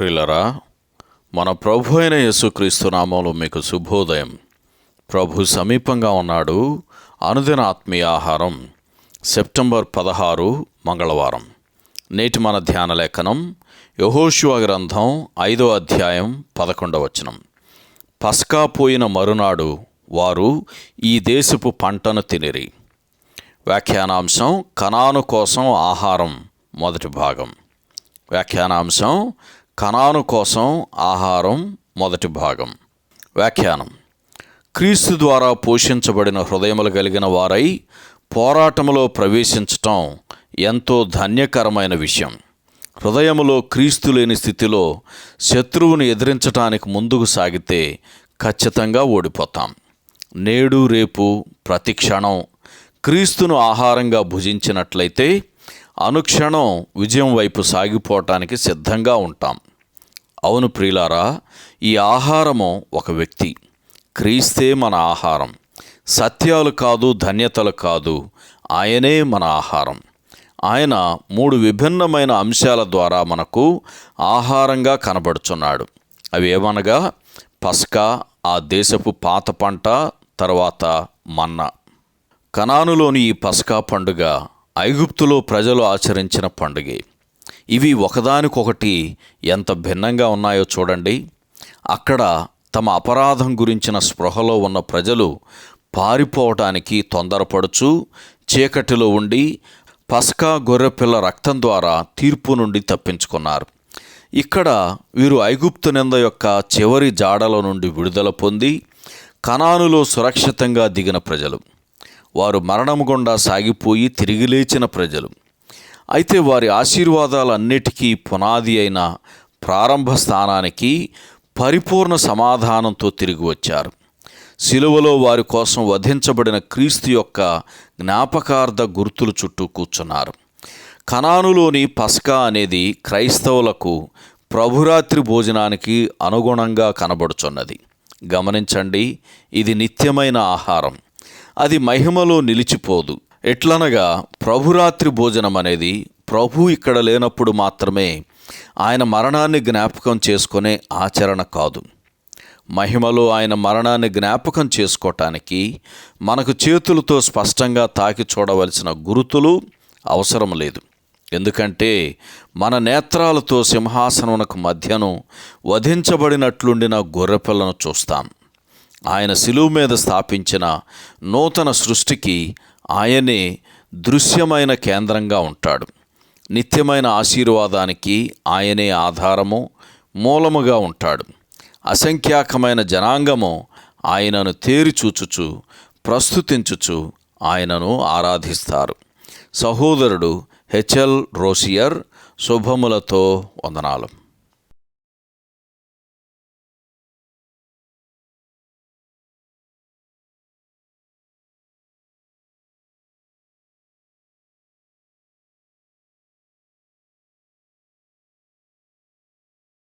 ప్రియులరా మన ప్రభు అయిన యేసుక్రీస్తు నామంలో మీకు శుభోదయం. ప్రభు సమీపంగా ఉన్నాడు అనుదిన ఆత్మీయ ఆహారం సెప్టెంబర్ పదహారు మంగళవారం. నేటి మన ధ్యాన లేఖనం యహోశివ గ్రంథం ఐదో అధ్యాయం పదకొండవచనం పస్కా పోయిన మరునాడు వారు ఈ దేశపు పంటను తినిరి. వ్యాఖ్యానాంశం కణాను కోసం ఆహారం మొదటి భాగం. వ్యాఖ్యానాంశం కణాను కోసం ఆహారం మొదటి భాగం. వ్యాఖ్యానం. క్రీస్తు ద్వారా పోషించబడిన హృదయములు కలిగిన వారై పోరాటములో ప్రవేశించటం ఎంతో ధన్యకరమైన విషయం. హృదయములో క్రీస్తు లేని స్థితిలో శత్రువుని ఎదిరించటానికి ముందుకు సాగితే ఖచ్చితంగా ఓడిపోతాం. నేడు రేపు ప్రతి క్షణం క్రీస్తును ఆహారంగా భుజించినట్లయితే అనుక్షణం విజయం వైపు సాగిపోవటానికి సిద్ధంగా ఉంటాం. అవును ప్రియులారా ఈ ఆహారము ఒక వ్యక్తి. క్రీస్తే మన ఆహారం. సత్యాలు కాదు ధన్యతలు కాదు ఆయనే మన ఆహారం. ఆయన మూడు విభిన్నమైన అంశాల ద్వారా మనకు ఆహారంగా కనబడుచున్నాడు. అవి ఏమనగా పస్కా ఆ దేశపు పాత పంట తర్వాత మన్నా. కనానులోని ఈ పస్కా పండుగ ఐగుప్తులో ప్రజలు ఆచరించిన పండుగే. ఇవి ఒకదానికొకటి ఎంత భిన్నంగా ఉన్నాయో చూడండి. అక్కడ తమ అపరాధం గురించిన స్పృహలో ఉన్న ప్రజలు పారిపోవటానికి తొందరపడుచు చీకటిలో ఉండి పస్కా గొర్రెపిల్ల రక్తం ద్వారా తీర్పు నుండి తప్పించుకున్నారు. ఇక్కడ వీరు ఐగుప్తు నింద యొక్క చివరి జాడల నుండి విడుదల పొంది కణానులో సురక్షితంగా దిగిన ప్రజలు. వారు మరణము గుండా సాగిపోయి తిరిగి లేచిన ప్రజలు. అయితే వారి ఆశీర్వాదాలన్నిటికీ పునాది అయిన ప్రారంభ స్థానానికి పరిపూర్ణ సమాధానంతో తిరిగి వచ్చారు. సిలువలో వారి కోసం వధించబడిన క్రీస్తు యొక్క జ్ఞాపకార్థ గుర్తులు చుట్టూ కూర్చున్నారు. కనానులోని పస్కా అనేది క్రైస్తవులకు ప్రభురాత్రి భోజనానికి అనుగుణంగా కనబడుచున్నది. గమనించండి ఇది నిత్యమైన ఆహారం. అది మహిమలో నిలిచిపోదు. ఎట్లనగా ప్రభురాత్రి భోజనం అనేది ప్రభు ఇక్కడ లేనప్పుడు మాత్రమే ఆయన మరణాన్ని జ్ఞాపకం చేసుకునే ఆచరణ కాదు. మహిమలో ఆయన మరణాన్ని జ్ఞాపకం చేసుకోవటానికి మనకు చేతులతో స్పష్టంగా తాకి చూడవలసిన గురుతులు అవసరం లేదు. ఎందుకంటే మన నేత్రాలతో సింహాసనమునకు మధ్యను వధించబడినట్లుండిన గొర్రెపిల్లను చూస్తాం. ఆయన శిలువు మీద స్థాపించిన నూతన సృష్టికి ఆయనే దృశ్యమైన కేంద్రంగా ఉంటాడు. నిత్యమైన ఆశీర్వాదానికి ఆయనే ఆధారము మూలముగా ఉంటాడు. అసంఖ్యాకమైన జనాంగము ఆయనను తేరిచూచుచు ప్రస్తుతించుచు ఆయనను ఆరాధిస్తారు. సహోదరుడు హెచ్ఎల్ రోసియర్ శుభములతో వందనాలు.